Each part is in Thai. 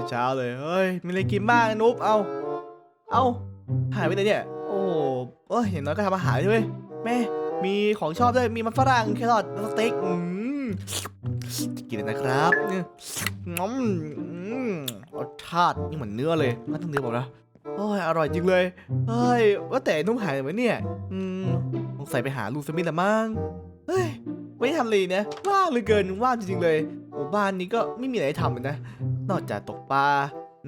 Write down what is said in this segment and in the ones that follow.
แต่เช้าเลยเฮ้ยมีอะไรกินบ้างนุ๊บเอาเอาหายไปไหนเนี่ยโอ้เอ้ยอย่างน้อยก็ทำอาหารด้วยแม่มีของชอบด้วยมีมันฝรั่งแครอทสเต็กอืมกินเลยนะครับเนี่ยน้อืมรสชาตินี่เหมือนเนื้อเลยน่าต้องเนื้อบอกนะโอ้ยอร่อยจริงเลยเฮ้ยว่าแต่นุ่มหายไปไหนเนี่ยอืมสงสัยไปหาลูสมิธละมั้งเฮ้ย ไม่ได้ทำเลยนะว่างเหลือเกินว่างจริงๆเลยหมู่บ้านนี้ก็ไม่มีอะไรให้ทำเลยนะ นอกจากตกปลา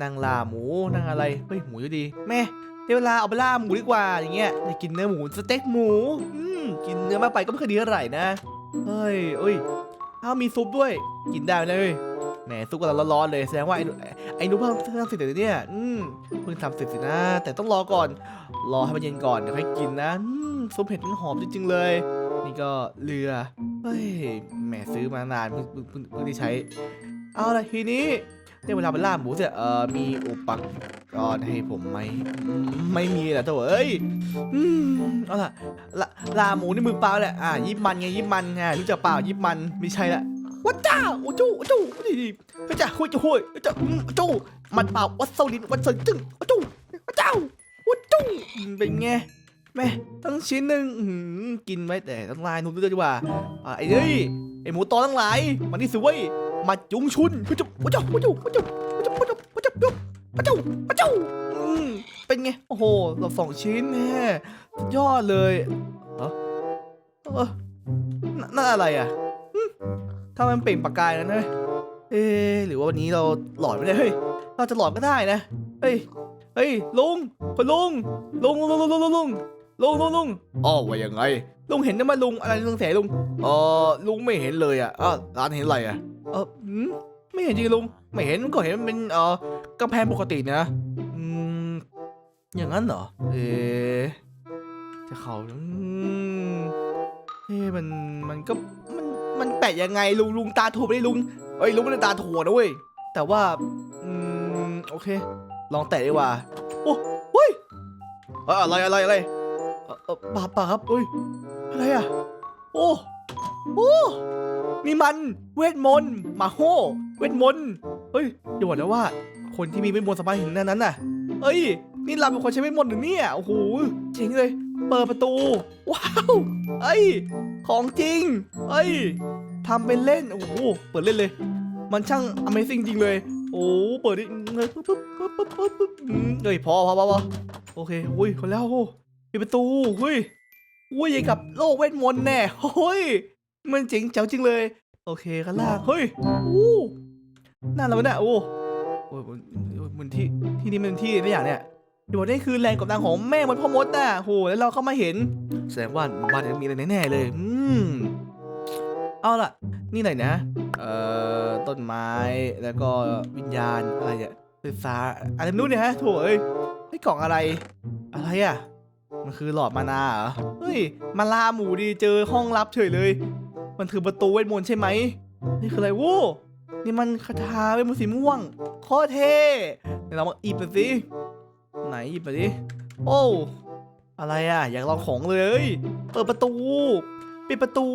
นางล่าหมูนางอะไรเฮ้ยหมูอยู่ดีแม่เดี๋ยวเวลาเอาไปล่าหมูดีกว่าอย่างเงี้ยอยากกินเนื้อหมูสเต็กหมูอืมกินเนื้อมากไปก็ไม่ค่อยดีเท่าไหร่นะเฮ้ยเอ้ยอ้าวมีซุปด้วย กินได้เลยแหมซุปกำลังร้อนๆเลยแสดงว่าไอ้หนูไอ้หนูเพิ่งเพิ่งทำเสร็จเลยเนี่ยอืมเพิ่งทำเสร็จสินะแต่ต้องรอก่อน รอให้มันเย็นก่อนเดี๋ยวค่อยกินนะอืมซุปเห็ดมันหอมจริงๆเลย นี่ก็เรือ เฮ้ย แหมซื้อมานานเพิ่งเพิ่งเพิ่งเพิ่งได้ใช้ เอาละทีนี้ได้เวลาไปล่าหมูเสร็จเอ่อมีอุปกรณ์ให้ผมไหมอืมไม่มีแหละตัวเอ้ยอืมเอาล่ะละล่าหมูในมือเปล่าแหละอะยิบมันไงยิบมันไงรู้จักเปล่ายิบมันไม่ใช่ละวัดจ้าโอ้จู้โอ้จูนี่นี่เฮ้ยจ้าโอ้ยโอ้ยเฮ้ยจ้าอืมโอ้จูมันเปล่าวัดโซลินวัดเซนจึงโอ้จู้วัดเจ้าวัดจูอืมเป็นไง แม่ตั้งชิ้นหนึ่งอื้อหือกินไว้แต่ต้งลายนุ่มด้วยดีกว่าอะไอ้เฮ้ยไอ้หมูตอทั้งหลายมานี่สิเว้ยมาจุงชุนพุจุพุจุพุจุพุจุพุจุพุจุพุจุพุจุพุจุพุจุอืมเป็นไงโอ้โหเราสองชิ้นแน่สุดยอดเลยเออเออนั่นนั่นอะไรอะหึทำไมมันเปล่งประกายนะเฮ้ยเอ๊ะหรือว่าวันนี้เราหลอนไม่ได้เฮ้ยเราจะหลอนก็ได้นะเฮ้ยเฮ้ยลุงคุณลุงลุงลุงลุงลุงลุงลุง ลุงลุงลุงอ๋อว่ายังไง ลุงเห็นได้ไหมลุงอะไรลุงแสลุงเออลุงไม่เห็นเลยอะอ้าวร้านเห็นอะไรอะเออไม่เห็นจริงลุง ไม่เห็นก็เห็นมันเป็นเออกำแพงปกตินะอืมอย่างนั้นเหรอ เอะจะเขาอืมเอ๊ะมันมันก็มันมันแปะยังไงลุงลุงตาถูไม่ได้ลุงเอ้ยลุงไม่ได้ตาถั่วนะเว้ยแต่ว่าอืมโอเค ลองแตะดีกว่าโอ้เฮ้ยอะไรอะไรอะไร เออเออปาปาครับเฮ้ยอะไรอะ โอ้โอ้นี่มันเวทมนต์มาโฮเวทมนต์เฮ้ยอย่าบอกนะว่า คนที่มีเวทมนต์สามารถเห็นนั้นนั้นน่ะเฮ้ย นี่เราเป็นคนใช้เวทมนต์หรือเนี่ยโอ้โหเจ๋งเลย เปิดประตู ว้าวเอ้ย ของจริง เอ้ยทำเป็นเล่นโอ้โหเปิดเล่นเลย มันช่าง Amazing จริงเลย โอ้เปิดดิเฮ้ยปุ๊บปุ๊บปุ๊บปุ๊บเฮ้ยพอพอพอพอโอเคอุ้ยคนแล้วโอ้ ปิดประตูเฮ้ยอุ้ยอย่างกับโลกเวทมนต์แน่เฮ้ยมันเจ๋งเจ๋วจริงเลย โอเคข้างล่างเฮ้ยอู้น่ารักเนี่ยโอ้โอ้ยมันมันที่ที่นี่มันที่อะไรอย่างเนี่ยที่บอกนี่คือแรงกดดันของแม่มดพ่อมดน่ะโหแล้วเราเข้ามาเห็น แสดงว่าบ้านนี้มีอะไรแน่ๆเลย อืมเอาล่ะ นี่ไหนนะ เอ่อ ต้นไม้ แล้วก็วิญญาณอะไรเนี่ยไฟฟ้าอะไรไม่รู้เนี่ยฮะโถเอ้ยไอ้ยกล่องอะไร อะไรอะ มันคือหลอดมานาเหรอ เฮ้ย มาลาหมูดีเจอห้องลับเฉยเลย มันคือประตูเวทมนต์ใช่ไหม นี่คืออะไรวู้นี่มันคาถาเวทมนต์สีม่วงโคตรเท่เดี๋ยวเรามาอีบไปสิ ไหนหยิบไปดิโอ้อะไรอะ อยากลองของเลย เปิดประตู ปิดประตู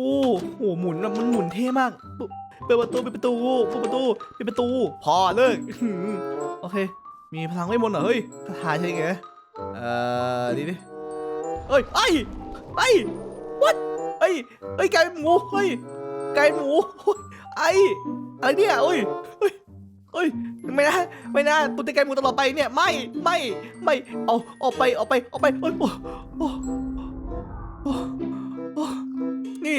โอ้โหหมุนอะมันหมุนเท่มากปุ๊บเปิดประตูปิดประตูเปิดประตูปิดประตู พอเลิกโอเค มีพลังเวทมนต์เหรอ เฮ้ยคาถาใช่ไงเอ่อดีดิ เอ้ยไอ้ไอ้ what เอ้ยเอ้ยไก่หมูเฮ้ยไก่หมูเฮ้ยไอ้อะไรเนี่ยเอ้ยเฮ้ยเฮ้ยไม่นะไม่นะตุนไก่หมูตลอดไปเนี่ยไม่ไม่ไม่เอาออกไปออกไปออกไปเอ้ยโอ้โอ้โอ้โอ้นี่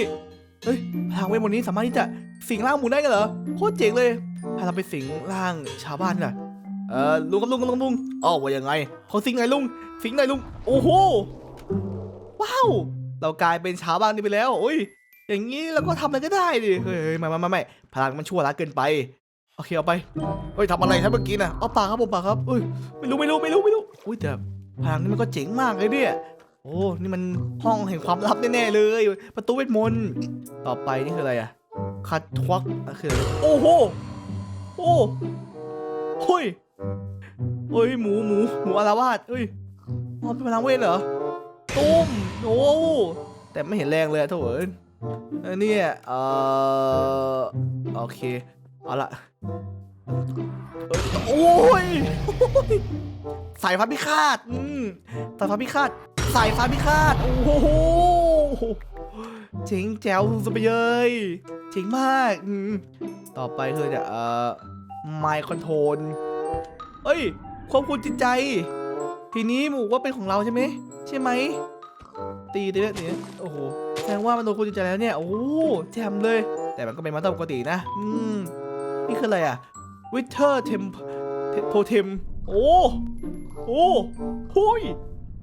เฮ้ยพลังเวทมนต์นี้สามารถที่จะสิงร่างหมูได้กันเหรอโคตรเจ๋งเลยพาเราไปสิงร่างชาวบ้านน่ะเออลุงครับลุงครับลุงลุงอ๋อว่ายังไงขอสิงไหนลุงสิงไหนลุงโอ้โห ว้าว เรากลายเป็นชาวบ้านนี้ไปแล้วโอ้ยอย่างนี้เราก็ทำอะไรก็ได้ดิเฮ้ยไม่ไม่ไม่ไม่พลังมันชั่วร้ายเกินไปโอเคเอาไปเฮ้ยทำอะไรครับเมื่อกี้น่ะเอาปากครับผมปากครับเอ้ยไม่รู้ไม่รู้ไม่รู้ไม่รู้อุ้ยแต่พลังนี่มันก็เจ๋งมากเลยเนี่ยโอ้นี่มันห้องแห่งความลับแน่ๆเลย ประตูเวทมนต์ต่อไปนี่คืออะไรอะคัดทวักอะคืออะไรโอ้โหโอ้เฮ้ยเฮ้ยหมูหมูหมูอารวาสเฮ้ยอ๋อเป็นพลังเวทเหรอ ตุ้มโอ้แต่ไม่เห็นแรงเลยอะโถเอ้ยเออเนี่ยเออโอเค เอาละโอ้ย สายฟ้าพิฆาตอืมสายฟ้าพิฆาต สายฟ้าพิฆาต โอ้โหเจ๋งแจ๋วสุดไปเลยเจ๋งมาก ต่อไปคือเนี่ยเอ่อ My Control เอ้ย ควบคุมจิตใจ ทีนี้หมูว่าเป็นของเราใช่ไหมใช่ไหมตีตีเนี่ยตีโอ้โหแสดงว่ามันโดนควบคุมจิตใจแล้วเนี่ย โอ้แจมเลย แต่มันก็เป็นมาตรปกตินะ อืม นี่คืออะไรอะวิเทอร์เทมโทเทมโอ้โอ้ห้ย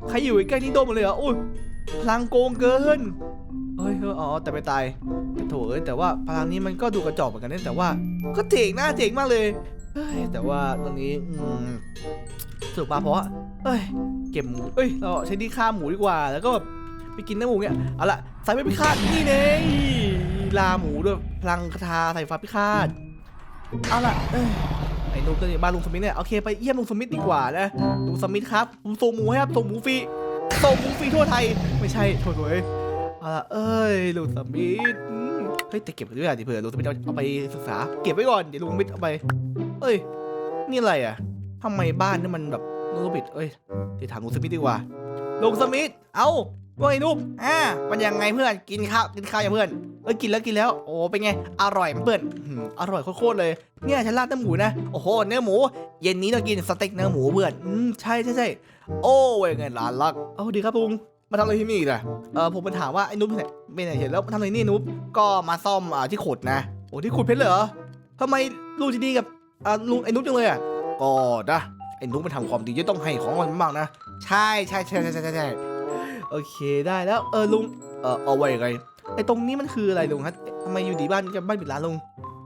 ใครอยู่ใกล้นี่โดนหมดเลยเหรอโอ้ยพลังโกงเกินเฮ้ยเฮ้ยอ๋อแต่ไม่ตายแต่โถเอ้ยแต่ว่าพลังนี้มันก็ดูกระจอกเหมือนกันนะแต่ว่า ก็เจ๋งน่าเจ๋งมากเลย แต่ว่าตอนนี้อืมสรุปมาเพราะว่าเอ้ยเก็บหมูเอ้ยเราใช้ที่ฆ่าหมูดีกว่าแล้วก็แบบไปกินเนื้อหมูเนี่ยเอาละใส่ไปพิฆาตนี่เน่ลาหมูด้วยพลังคาถาใส่ฟ้าพิฆาตเอาละเอ้ยไอ้นุ๊กก็เนี่ยบ้านลุงสมิธเนี่ยโอเคไปเยี่ยมลุงสมิธดีกว่านะลุงสมิธครับผมส่งหมูให้ครับส่งหมูฟรีส่งหมูฟรีทั่วไทย ไม่ใช่โทษเว้ยเอาละเอ้ยลุงสมิธอืมเฮ้ยแต่เก็บไว้ด้วยอะดิเผื่อลุงสมิธเอาเอาไปศึกษาเก็บไว้ก่อนเดี๋ยวลุงสมิธเอาไป เอ้ย นี่อะไรอะทำไมบ้านนี่มันแบบลุงสมิธเอ้ยเดี๋ยวถามลุงสมิธดีกว่าลุงสมิธ เอ้าว่าไงนุ๊กอ่ามันยังไงเพื่อน กินข้าว กินข้าวยังเพื่อน เอ้ย กินแล้วกินแล้ว โอ้ เป็นไง อร่อยเพื่อนอร่อยโคตรเลย เนี่ยฉันราดเนื้อหมูนะ โอ้โห เนื้อหมู เย็นนี้เรากินสเต็กเนื้อหมูเพื่อน อืม ใช่ใช่ใช่ โอ้ยไงร้านลักเอาดีครับลุงมาทำอะไรที่นี่ล่ะเออผมมาถามว่าไอ้นุ๊กเนี่ยเป็นไหนเห็นแล้วมาทำอะไรนี่นุ๊กก็มาซ่อมอ่าที่ขุดนะ โอ้ที่ขุดเพชรเหรอทำไมลุงจะดีกับ อ่าลุงไอ้นุ๊กจังเลยอะก็นะไอ้นุ๊กมันทำความดีจะต้องให้ของมันบ้างนะใช่ใช่ใช่ใช่ใช่ใช่โอเคได้แล้วเออลุงเออเอาไว้ยังไงไอ้ตรงนี้มันคืออะไรลุงฮะทำไมอยู่ดีบ้านจะบ้านปิดร้านลุง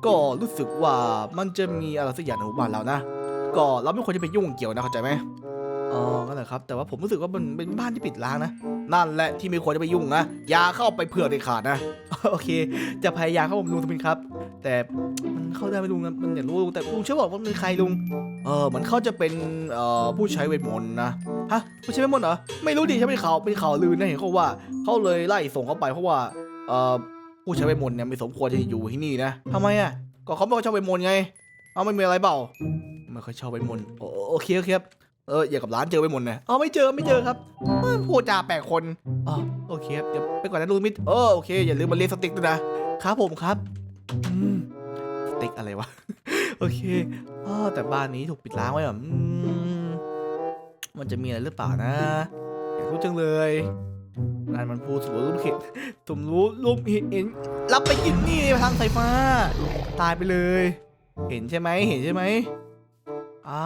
ก็รู้สึกว่ามันจะมีอะไรสักอย่างในหมู่บ้านเรานะก็เราไม่ควรจะไปยุ่งเกี่ยวนะเข้าใจไหมอ๋อนั่นแหละครับ แต่ว่าผมรู้สึกว่ามันเป็นบ้านที่ปิดร้างนะ นั่นแหละที่ไม่ควรจะไปยุ่งนะ อย่าเข้าไปเผื่อเด็ดขาดนะ โอเค จะพยายามเข้าผมลุงสมินครับ แต่มันเข้าได้ไหมลุงนะมันอยารู้ลุงแต่ลุงเชื่อบอกว่ามันเป็นใครลุง เออเหมือนเขาจะเป็นเอ่อผู้ใช้เวทมนต์นะ ฮะ ผู้ใช้เวทมนต์เหรอ ไม่รู้ดิฉันเป็นข่าวเป็นข่าวลือนะเห็นเขาว่าเขาเลยไล่ส่งเขาไปเพราะว่า เอ่อ ผู้ใช้เวทมนต์เนี่ยไม่สมควรจะอยู่ที่นี่นะทำไมอะ ก็เขาไม่ค่อยชอบเวทมนต์ไง เอาไม่มีอะไรเปล่าไม่ค่อยชอบเวทมนต์โอเคครับ เอออย่ากับร้านเจอเวทมนต์นะอ๋อไม่เจอไม่เจอครับพูดจาแปลกคนอ๋อโอเคครับเดี๋ยวไปก่อนนะลูกมิดเออโอเคอย่าลืมมาเรียนสติ๊กด้วยนะครับผมครับสติ๊กอะไรวะโอเคอ๋อแต่บ้านนี้ถูกปิดร้างไว้เหรอมันจะมีอะไรหรือเปล่านะอยากรู้จังเลยนั่นมันพูดสมรู้เห็นสมรู้รูปเห็นเห็นรับไปกินนี่ทางสายฟ้า ตายไปเลย เห็นใช่ไหมเห็นใช่ไหมอ่า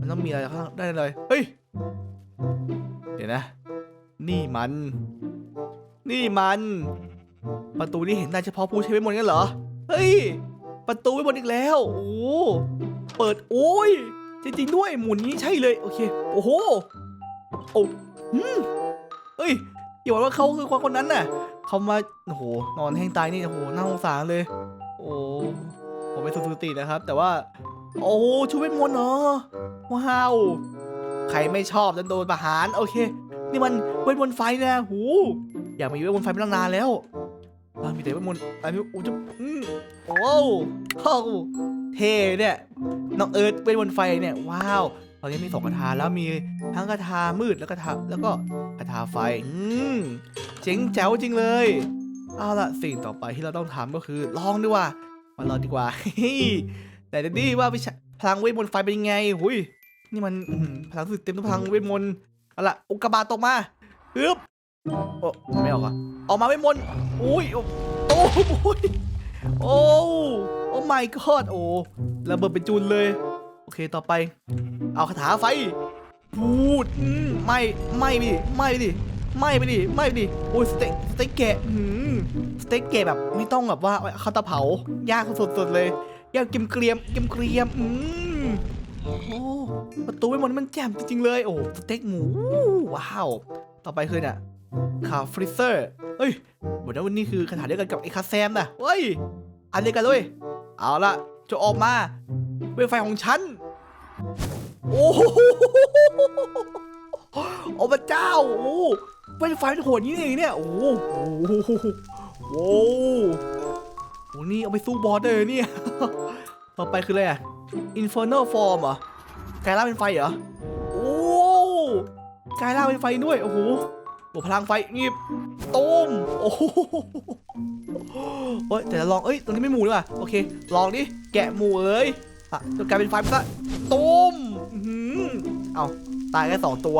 มันต้องมีอะไรข้างได้เลย เฮ้ย เดี๋ยวนะ นี่มัน นี่มัน ประตูนี้เห็นได้เฉพาะผู้ใช้เวทมนต์กันเหรอ เฮ้ย ประตูเวทมนต์อีกแล้ว โอ้ เปิด โอ้ย จริงๆด้วย หมุนนี้ใช่เลย โอเค โอ้โห โอ้อืมเฮ้ยอย่าบอกว่าเขาคือคนคนนั้นน่ะ เขามา โอ้โห นอนแห้งตายนี่ โอ้โห น่าสงสารเลย โอ้ ผมเป็นสุสุตินะครับ แต่ว่า โอ้ชูเวทมนต์เนาะว้าว ใครไม่ชอบจะโดนประหารโอเค นี่มันเวทมนต์ไฟนะหู อยากมาอยู่เวทมนต์ไฟมาตั้งนานแล้วอ่ามีแต่เวทมนต์อันนี้โอ้จะอืมโอ้โหเท่เนี่ยน้องเอิร์ธเวทมนต์ไฟเนี่ยว้าวตอนนี้มีสองคาถาแล้วมีทั้งคาถามืดแล้วก็คาถาแล้วก็คาถาไฟอืมเจ๋งแจ๋วจริงเลยเอาล่ะสิ่งต่อไปที่เราต้องทำก็คือลองดีกว่ามาลองดีกว่า แต่เดดดี้ว่าวิชาพลังเวทมนต์ไฟเป็นยังไงหุยนี่มันอื้อหือพลังสุดเต็มทั้งพลังเวทมนต์เอาล่ะอุกกาบาตตกมาฮึบโอ้ไม่ออกอะออกมาเวทมนต์อุ้ยโอ้โอ้โอ้ยโอ้โอ้ my god โอ้ระเบิดเป็นจุนเลย โอเคต่อไป เอาคาถาไฟพูดอืมไม่ไม่ไปดิไม่ไปดิไม่ไปดิไม่ไปดิโอ้ยสเต็กสเต็กแกะอืมสเต็กแกะแบบไม่ต้องแบบว่าเอาเข้าเตาเผาย่างสดๆเลย แก้วเกมเกรียมเกมเกรียมอืมโอ้ประตูไว้หมดนี่มันแจ่มจริงๆเลย โอ้สเต็กหมูว้าว ต่อไปคือเนี่ยคาฟริเซอร์เฮ้ยเหมือนว่าวันนี้คือคาถาเดียวกันกับไอ้คาแซมนะเฮ้ย อันเดียวกันเลย เอาละจะออกมาเป็นไฟของฉัน โอ้โหโอ้พระเจ้า โอ้เป็นไฟเป็นโหดนี้เองเนี่ย โอ้โหโอ้โหโอ้โอ้นี่เอาไปสู้บอสเลยเนี่ย ต่อไปคืออะไรอะ Infernal Form เหรอกลายร่างเป็นไฟเหรอ โอ้กลายร่างเป็นไฟด้วย โอ้โหโอ้พลังไฟงีบตูมโอ้โหเฮ้ยแต่จะลอง เอ้ย ตรงนี้ไม่หมูเลยว่ะ โอเค ลองดิ แกะหมูเอ้ยอะจะกลายเป็นไฟไปซะตูมอื้อหือเอาตายแค่สองตัว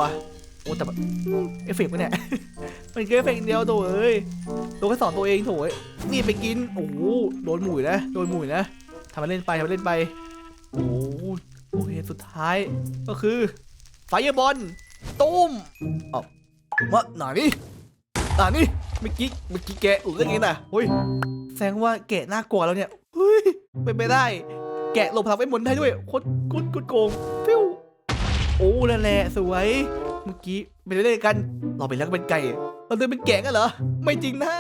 โอ้ แต่แบบอืมเอฟเฟกต์มันเนี่ย มันแค่เอฟเฟกต์เดียวโถ่เอ้ยโดนแค่สองตัวเองโถ่เอ้ยนี่ไปกิน โอ้โห โดนหมุยนะ โดนหมุยนะ ทำมาเล่นไปทำมาเล่นไป โอ้โหโอเคสุดท้ายก็คือไฟบอลตุ้มเอ้ามาหน่อยนี่หน่อยนี่เมื่อกี้เมื่อกี้แกะหลุดได้ไงน่ะเฮ้ยแสดงว่าแกะน่ากลัวแล้วเนี่ยเฮ้ยเป็นไปได้ แกะหลบพลังไฟบอลได้ด้วยโคตรโคตรโคตรโกงฟิวโอ้นั่นแหละสวย เมื่อกี้เป็นเล่นกัน เราเป็นแล้วก็เป็นไก่เราเดินเป็นแกะกันเหรอ ไม่จริงนะ